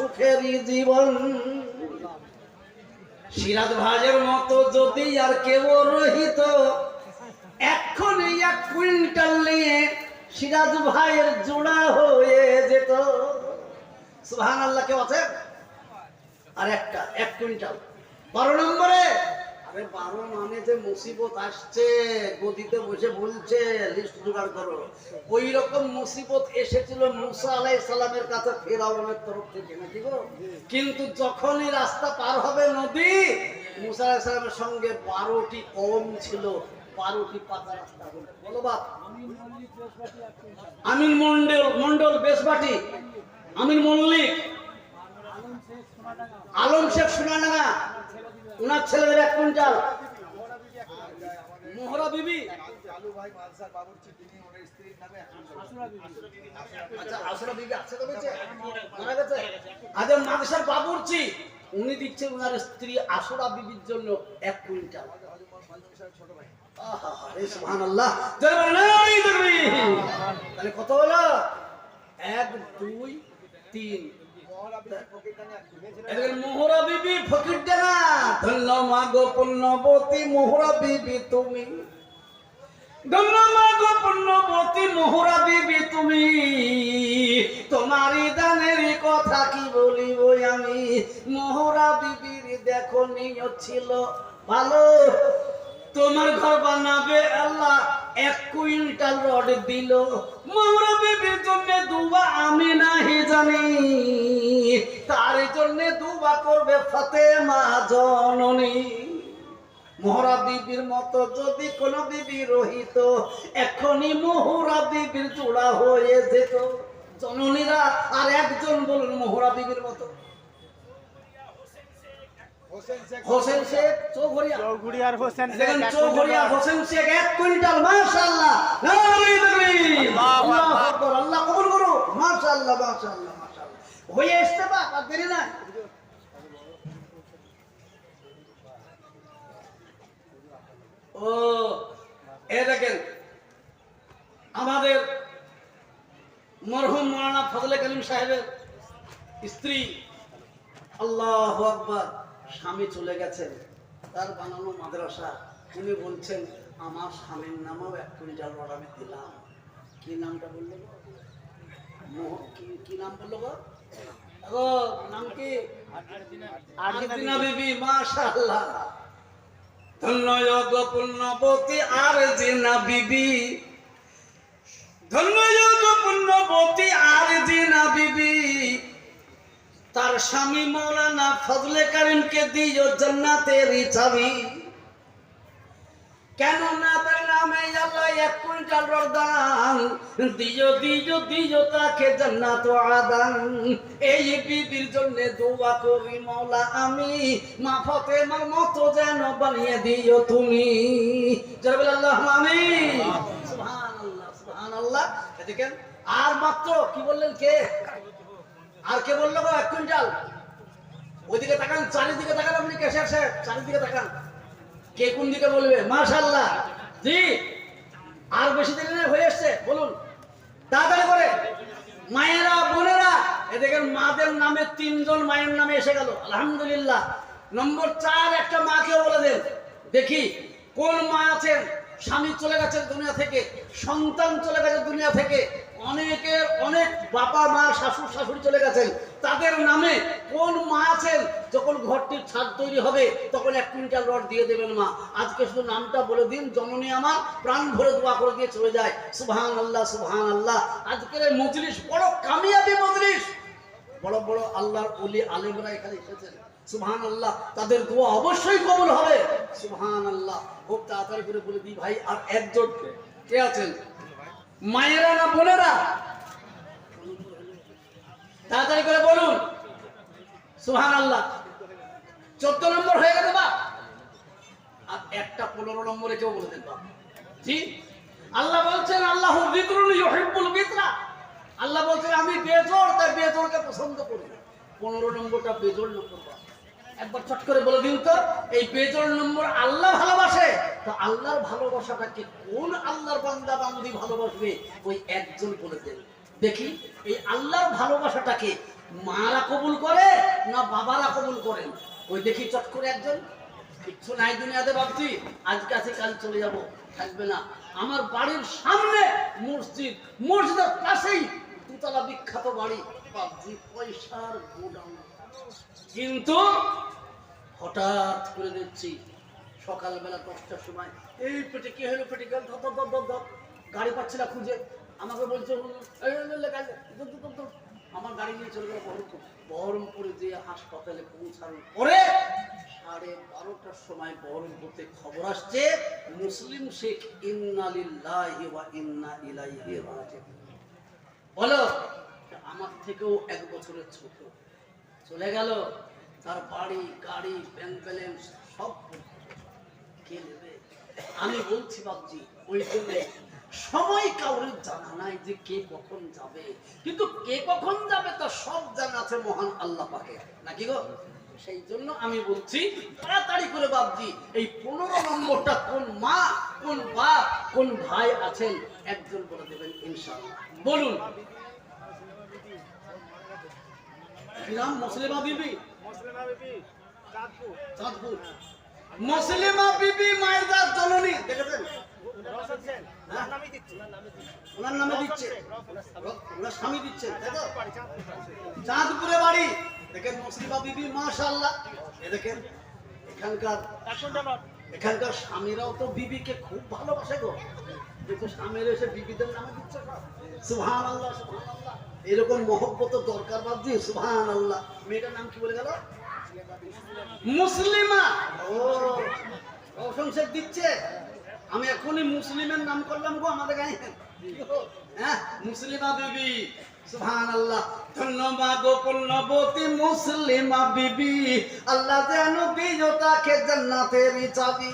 সুখেরই জীবন। সিরাজ ভাজের মতো যদি আর কেউ রহিত এক কুইন্টাল নিয়ে সিরাজ ভাইয়ের জোড়া হয়ে যেত। সুহান আল্লাহ কেউ আছে আর একটা, এক কুইন্টাল। বারো নম্বরে আরে বারো মানে যে মুসিবত আসছে, গদিতে বসে বলছে, লিস্ট জোগাড় করো। ওই রকম মুসিবত এসেছিল মুসা আলাই সালামের কাছে, ফেরাউনের তরফ থেকে, নাকি গো? কিন্তু যখনই রাস্তা পার হবে নদী, মুসা আলাই সালামের সঙ্গে বারোটি কম ছিল, বারোটি পাতা রাস্তা হলো বলো বাপ আমিন মন্ডল মন্ডল বেশবাটি, আমিন মল্লিক, আলম শেখ সোনাডাঙ্গা। ওনার ছেলেদের এক কুইন্টাল। মোহরা বিবি। আচ্ছা আসরা বিবি আছে তো বেঁচে? মারা গেছে? আজ মাদেশার বাবুরচি। উনি দিচ্ছে ওনার স্ত্রী আসরা বিবির জন্য এক কুইন্টাল। তাহলে কত হলো? এক দুই তিন। মোহরা বিবি ফকির ডানা ধন্য মাগো পুণ্যবতী মোহরা বিবি তুমি। ধন্য মাগো পুণ্যবতী মোহরা বিবি তুমি। তোমারই দানের কথা কি বলিব আমি? মোহরা বিবির দেখো নিয়ত ছিল ভালো। তোমার ঘর বানাবে আল্লাহ এক কুইন্টাল রড দিল। মোহরা বিবির জন্য দুবা আমি নাহি জানি। তার জন্য দুবা করবে ফাতেমা জননী। মোহরা বিবির মতো যদি কোন বিবি রহিত এখনই মোহরা বিবির জোড়া হয়ে যেত। জননীরা আর একজন বলুন মোহরা বিবির মতো। হোসেন শেখ। চৌঘরিয়া। চৌগুড়ি হোসেন দেখেন চৌঘরিয়া হোসেন শেখ এক কুইন্টাল মাশাআল্লাহ। আল্লাহু আকবার। আল্লাহ কবুল করো মাশাআল্লাহ মাশাআল্লাহ মাশাআল্লাহ। হয়ে আসছে বা, আর ও, এ দেখেন, আমাদের মরহুম মৌলানা ফজলে করিম সাহেবের স্ত্রী আল্লাহ আকবার স্বামী চলে গেছেন। তার বানানো মাদ্রাসা। উনি বলছেন, আমার স্বামীর নামেও এক কুইন্টাল রড আমি দিলাম। কি নামটা বলল কি নাম বলল গো? তার স্বামী মৌলানা ফজলে কারিমকে দিও জান্নাতের চাবি। কেন আর মাত্র কি বললেন কে আর কে বলল গো এক কুইন্টাল ওইদিকে তাকান চারিদিকে তাকান আপনি কেশার সাহেব চারিদিকে তাকান কে কোন দিকে বলবে মাশাল্লাহ জি। আর বেশি দিন হয়ে এসছে বলুন। তাড়াতাড়ি করে। মায়েরা, বোনেরা এদিকে মাদের নামে তিনজন মায়ের নামে এসে গেল, আলহামদুলিল্লাহ। নম্বর চার, একটা মাকেও বলে দেন, দেখি কোন মা আছেন? স্বামী চলে গেছে দুনিয়া থেকে, সন্তান চলে গেছে দুনিয়া থেকে, অনেকের অনেক বাবা মা শাশুর শাশুড়ি চলে গেছেন। তাদের নামে কোন মা আছেন? যখন ঘরটির ছাদ তৈরি হবে, তখন এক কুইন্টাল রড দিয়ে দেবেন মা। আজকে শুধু নামটা বলে দিন, জননী আমার প্রাণ ভরে দোয়া করে দিয়ে চলে যায়। সুবহান আল্লাহ সুবহান আল্লাহ আজকের এই মজলিস বড় কামিয়াবি মজলিস। বড় বড় আল্লাহর অলি আলেমরা এখানে এসেছেন। সুবহান আল্লাহ তাদের দোয়া অবশ্যই কবুল হবে। সুবহান আল্লাহ খুব তাড়াতাড়ি করে বলে দিই ভাই, আর একজন কে আছেন? মায়েরা না বোনেরা? তাড়াতাড়ি করে বলুন। সুবহান আল্লাহ চোদ্দ নম্বর হয়ে গেছে বা আর একটা পনেরো নম্বরে কেউ বলে দেন। জি। আল্লাহ বলছেন, আল্লাহ ইউহিব্বুল বিতরা আল্লাহ বলছেন, আমি বেজোড়, তাই বেজোড়কে পছন্দ করি পনেরো নম্বরটা বেজোড় নম্বর একবার চট করে বলে দিন তো, এই বেজোড় নম্বর আল্লাহ ভালোবাসে। তো আল্লাহর ভালোবাসাটাকে কোন আল্লাহর বান্দা বান্দি ভালোবাসবে? ওই একজন বলে দেন। দেখি, এই আল্লাহর ভালোবাসাটাকে মারা কবুল করে না বাবারা কবুল করেন ওই দেখি চট করে একজন, কিচ্ছু নাই দুনিয়াতে ভাবছি, আজকে আছে, কাল চলে যাব, থাকবে না। আমার বাড়ির সামনে মসজিদ, মসজিদের পাশেই দুতলা বিখ্যাত বাড়ি। ভাবছি পয়সার গোডাউন। কিন্তু হঠাৎ করে দেখছি, সকালবেলা দশটার সময়, এই পেটে কি হলো, পেটে গেল ধপ ধপ ধপ ধপ, গাড়ি পাচ্ছি না খুঁজে। আমাকে বলছে। আমার গাড়ি নিয়ে চলে গেল বহরমপুর। বহরমপুরে যে হাসপাতালে পৌঁছানোর পরে সাড়ে বারোটার সময় বহরমপুরতে খবর আসছে, মুসলিম শেখ ইন্নালিল্লাহি ইন্না বলো আমার থেকেও এক বছরের ছোট। চলে গেল, তার বাড়ি, গাড়ি ব্যাংক ব্যালেন্স সব কে নেবে? আমি বলছি বাবজি ওই জন্য সময় কাউরের জানা নাই যে কে কখন যাবে। কিন্তু কে কখন যাবে তা সব জানা আছে মহান আল্লাহ পাকে। নাকি গো? সেই জন্য আমি বলছি তাড়াতাড়ি করে বাবজি এই পনেরো নম্বরটা কোন মা কোন বাপ কোন ভাই আছেন একজন বলে দেবেন ইনশাআল্লাহ। বলুন। কি মুসলিমা বিবি? মুসলিমা বিবি চাঁদপুর। চাঁদপুর। মুসলিমা বিবি মায়েদার জননী দেখেছেন? ওনার নামে দিচ্ছে। ওনার স্বামী চাঁদপুর বাড়ি। দেখেন মুসলিমা বিবি মাশাআল্লাহ। এ দেখেন এখানকার। এখানকার স্বামীরাও তো বিবিকে খুব ভালোবাসে গো। কিন্তু স্বামীর এসে বিবিদের নামে দিচ্ছে সুহান আল্লাহ সুহান আল্লাহ এরকম মহব্বত দরকার বাদ দিয়ে সুহান আল্লাহ মেয়েটার নাম কি বলে গেল? মুসলিমা। ও প্রশংসা দিচ্ছে? আমি এখনই মুসলিমের নাম করলাম গো আমাদের গায়ে। হ্যাঁ মুসলিমা বিবি সুবহান আল্লাহ ধন্যবাদ গো মুসলিমা বিবি। আল্লাহ চাবি।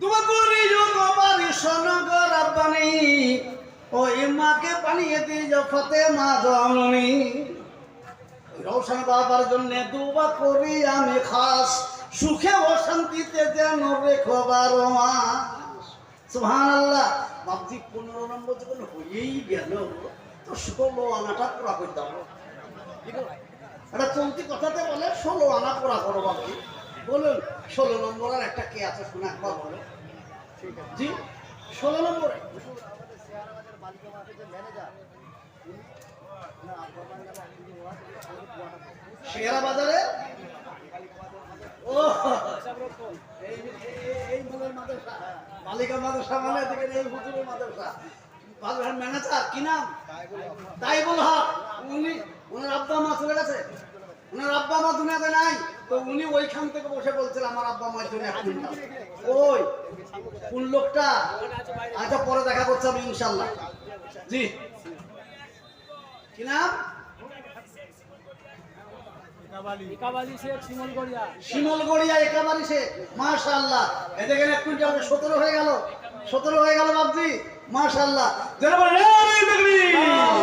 দোয়া পানিয়ে দিয়ে জননী। রৌশন বাবার জন্য দুবা করি আমি খাস। সুখে ও শান্তিতে যেন রেখো বারো মাস ভাবছি পনেরো নম্বর যখন হয়েই গেল, তো ষোলো আনাটা পুরা করে দাও। এটা চলতি কথাতে বলে, ষোলো আনা পুরা করো বাবু বলুন, ষোলো নম্বর আর একটা কে আছে? শোনা একবার বলো। জি, ষোলো নম্বরে। ম্যানেজার শেয়ারা বাজারে? ও এই মূলের মাদ্রাসা বালিকা মাদ্রাসা মানে দেখেন এই হুজুরের মাদ্রাসা। মাদ্রাসার ম্যানেজার, কি নাম? তাই বল হক। উনি ওনার আব্বা মা চলে গেছে? ওনার আব্বা মা দুনিয়াতে নাই। তো উনি ওইখান থেকে বসে বলছিল আমার আব্বা মার জন্য ওই কোন লোকটা? আচ্ছা পরে দেখা করছে আমি ইনশাল্লাহ জি। কি নাম? শিমলগড়িয়া শিমলগড়িয়া একেবারে সে মাশাআল্লাহ। এ দেখেন এক কুইন্টাল সতেরো হয়ে গেল। সতেরো হয়ে গেল বাবজি মাশাআল্লাহ। আল্লাহ বলে, "এই তাকবীর!"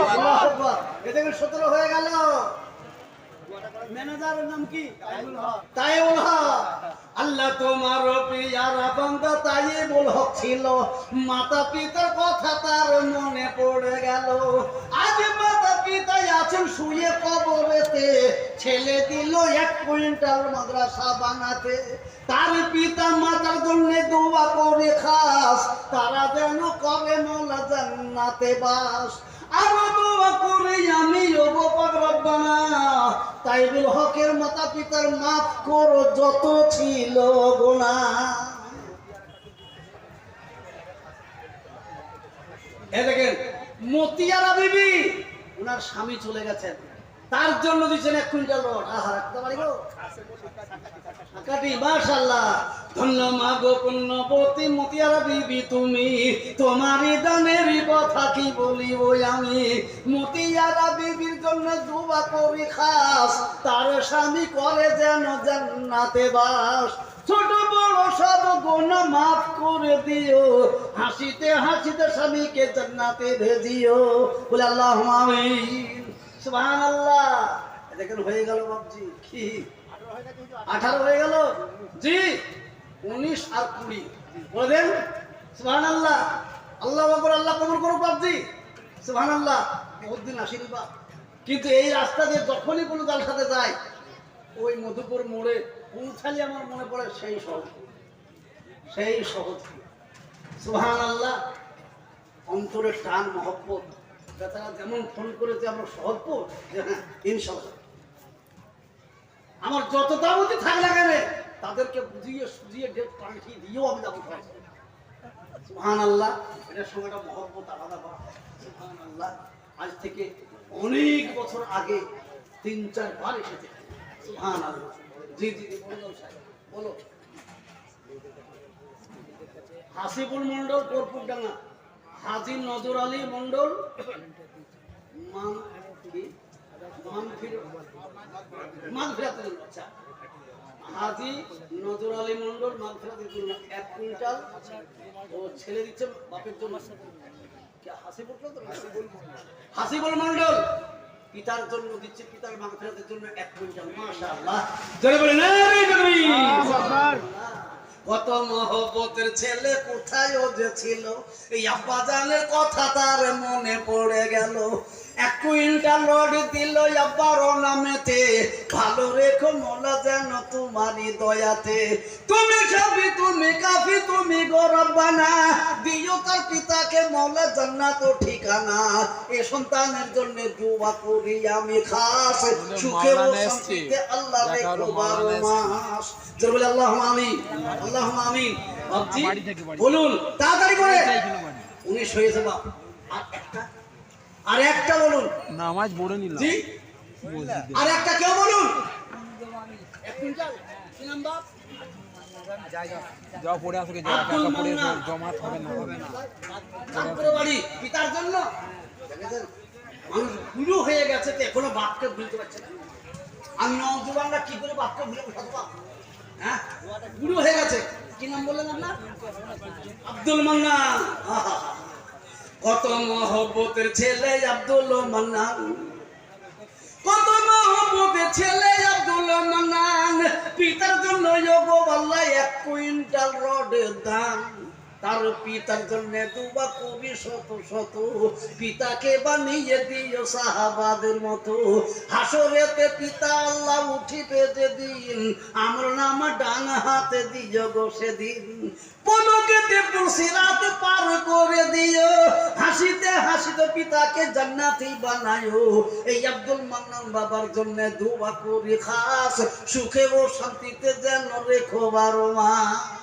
আল্লাহু আকবার। এ দেখেন সতেরো হয়ে গেল। ম্যানেজারের নাম কি? তাইবুল হক। আল্লাহ তোমার বান্দা হক ছিল। মাতা পিতার কথা তার মনে পড়ে গেল। আজ মাতা পিতাই আছেন শুয়ে কবরেতে। ছেলে দিল এক কুইন্টাল মাদ্রাসা বানাতে। তার পিতা মাতার জন্য দোয়া করে খাস। তারা যেন কবে মোলা জান্নাতে বাস। আরও তাইবুল হকের মাতা পিতার মাফ করো, যত ছিল গোনা এ দেখেন, মতিয়ারা বিবি ওনার স্বামী চলে গেছেন। তার জন্য দিচ্ছেন এক কুইন্টাল রড আহা, রাখতে পারি গো? তুমি। দানের কথা কি বলিব আমি? খাস। তার স্বামী করে যেন জান্নাতে বাস। ছোট বড় সব গোনা মাফ করে দিও। হাসিতে হাসিতে স্বামীকে জান্নাতে ভেজিও। বলে আল্লাহ সুবহানাল্লাহ। দেখেন হয়ে গেল বাবজি কি? আঠারো হয়ে গেল? জি উনিশ আর কুড়ি। বলে দেন? সুহান আল্লাহ আল্লাহ বাবর আল্লাহ কবর করো পাবজি সুহান আল্লাহ বহুত দিন আসেনি কিন্তু এই রাস্তা দিয়ে যখনই কোনো দল সাথে যায় ওই মধুপুর মোড়ে পৌঁছালি আমার মনে পড়ে সেই সহজ সেই সহজ সুহান আল্লাহ অন্তরের টান মহব্বত। তারা যেমন ফোন করেছে আমরা সহজপুর যে হ্যাঁ ইনশাল্লাহ। আমার যত দামতি থাক লাগাবে তাদেরকে বুঝিয়ে সুঝিয়ে ডেট পাল্টিয়ে দিয়েও আমি যাব সুহান আল্লাহ এটার সঙ্গে একটা মহব্বত আলাদা করা। সুহান আল্লাহ আজ থেকে অনেক বছর আগে তিন চারবার এসেছে। সুহান আল্লাহ জি জি, বলো হাসিবুল মন্ডল কর্পুর ডাঙ্গা হাজি নজর আলী মন্ডল মান কি? আচ্ছা হাজি নজর আলী মন্ডল এক কুইন্টাল ও ছেলে দিচ্ছে বাপের জন্য। হাসিবুল মন্ডল পিতার জন্য দিচ্ছে পিতার মাগফিরাতের জন্য এক কুইন্টাল। মাশাআল্লাহ। জোরে বলে কত মহব্বতের ছেলে কোথায় ও যে ছিল? এই আব্বাজানের কথা তার মনে পড়ে গেল। এক কুইন্টাল রড দিল আব্বার নামেতে। ভালো রেখো মোলা যেন তোমারই দয়াতে। তুমি সবই তুমি কাফি তুমি গরব্বানা দিও তার পিতাকে মৌলা জান্নাত ও ঠিকানা। এ সন্তানের জন্য দোয়া করি আমি খাস। সুখে ও শান্তিতে আল্লাহ রেখো বারো মাস। জোরে বলে আল্লাহ আমিন আল্লাহ আমিন। বলুন তাড়াতাড়ি করে। উনিশ হয়েছে বাপ। আর একটা আর একটা বলুন। নামাজ পড়ে নিলাম। জি? আর একটা কেউ বলুন? যাও পড়ে আসো আব্দুল টাকা পড়ে এসো, মান্নান। জমা হবে না হবে না। পিতার জন্য? দেখেছেন? হয়ে গেছে তো এখনও বাপকে ভুলতে পারছে না। আমি নজওয়ানরা কি করে বাপকে ভুলে বসাবো হ্যাঁ? বুড়ো হয়ে গেছে। কি নাম বললেন আপনার? আব্দুল মান্নান। আহা! কত মহব্বতের ছেলে আব্দুল মান্নান। কত মহব্বতের ছেলে আব্দুল মান্নান। পিতার জন্য এক কুইন্টাল রডের দাম। তার পিতার জন্য দুবা কবি শত শত, পিতাকে বানিয়ে দিও সাহাবাদের মতো। হাসরেতে পিতা আল্লাহ উঠিবে যেদিন আমার নাম ডান হাতে দিও গো সেদিন। পলকেতে পুলসিরাত পার করে দিও, হাসিতে হাসিতে পিতাকে জান্নাতি বানায়ো। এই আব্দুল মান্নান বাবার জন্য দোয়া করি, খাস সুখে ও শান্তিতে যেন রেখো বারো মাস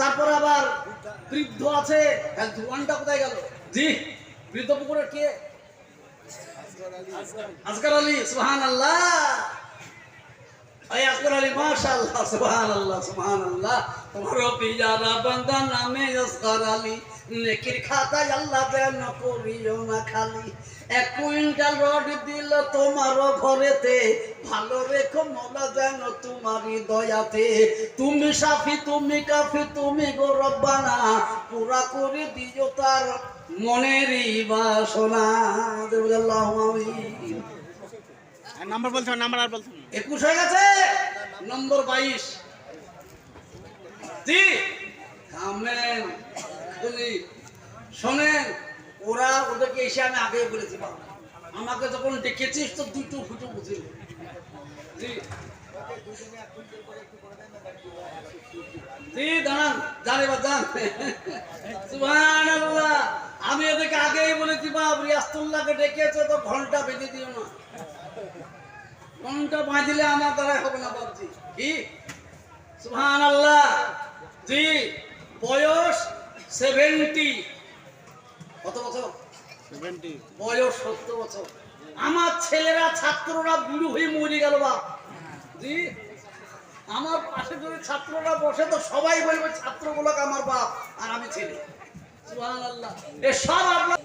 তারপর আবার বৃদ্ধ আছে। জুয়ানটা কোথায় গেল? জি। বৃদ্ধ পুকুরের কে? আজকাল আলী। সুহান আল্লাহ মাশাআল্লাহ সুবহানাল্লাহ সুবহানাল্লাহ। তোমারও পিয়ারা বান্দা নামে আসগর আলী নেকির খাতায় আল্লাহ যেন করিও না খালি। এক কুইন্টাল রড দিল তোমারও ঘরেতে ভালো রেখো মোলা যেন তোমারই দয়াতে। তুমি সাফি তুমি কাফি তুমি গো রব্বানা পুরা করে দিও তার মনেরই বাসনা। নাম্বার বলছো নাম্বার আর বলছো একুশ হয়ে গেছে? নম্বর বাইশ। জি। শোনেন, ওরা ওদেরকে এসে আমি আগে বলেছি আমাকে যখন ডেকেছিস তো দুটো ফুটো বুঝিল। দাঁড়ান যান সুবহানাল্লাহ। আমি ওদেরকে আগেই বলেছি, বাপ রিয়াস্তুল্লাহকে ডেকেছে তো ঘণ্টা বেঁধে দিও না। কোনটা বাঁধলে আমার দ্বারা হবে না বাবজি কি? সুহান আল্লাহ জি বয়স সেভেন্টি কত বছর? সেভেন্টি বয়স সত্তর বছর। আমার ছেলেরা ছাত্ররা বুড়ো হয়ে মরে গেল বা জি আমার পাশে যদি ছাত্ররা বসে তো সবাই বলবে ছাত্রগুলোকে আমার বাপ আর আমি ছেলে। সুবহানাল্লাহ। এ সব আপনার